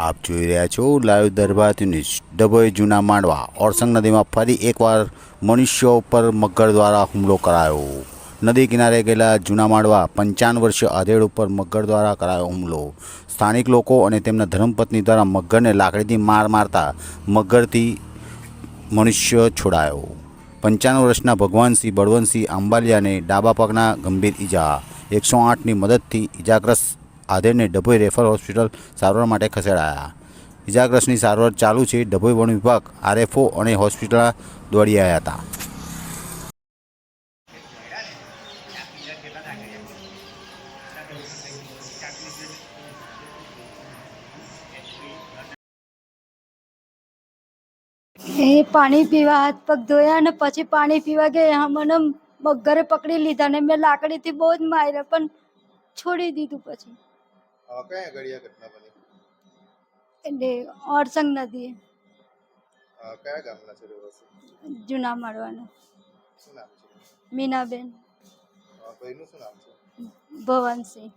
આપ જોઈ રહ્યા છો લાઈવ દરબાર ન્યૂઝ. ડભોઈ જૂના માંડવા ઓરસંગ નદીમાં ફરી એકવાર મનુષ્યો ઉપર મગર દ્વારા હુમલો કરાયો. નદી કિનારે ગયેલા જૂના માંડવા પંચાવન વર્ષીય આધેડ ઉપર મગર દ્વારા કરાયો હુમલો. સ્થાનિક લોકો અને તેમના ધર્મપત્ની દ્વારા મગરને લાકડીથી માર મારતા મગરથી મનુષ્ય છોડાયો. પંચાણું વર્ષના ભગવાનસિંહ બળવંતસિંહ આંબાલિયાને ડાબા પગના ગંભીર ઈજા. એકસો આઠની મદદથી ઈજાગ્રસ્ત આધેડને ડભોઈ રેફર હોસ્પિટલ સારવાર માટે ખસેડાયા. ઇજાગ્રસ્તની સારવાર ચાલુ છે. ડભોઈ વન વિભાગ આરએફઓ અને હોસ્પિટલ દોડી આવ્યા હતા. એ પાણી પીવા હાથ પગ ધોયા ને પછી પાણી પીવા ગયા. મને મગરે પકડી લીધા ને મેં લાકડીથી બહુ જ માર્યા, પણ છોડી દીધું પછી. કયા ઘડિયા ઘટના બની? એટલે ઓરસંગ નદી. અ, કયા ગામના છે રહેવાસી? જૂના મળવાનું શું નામ છે? મીનાબેન. અ, ભાઈનું શું નામ છે? ભવનસિંહ.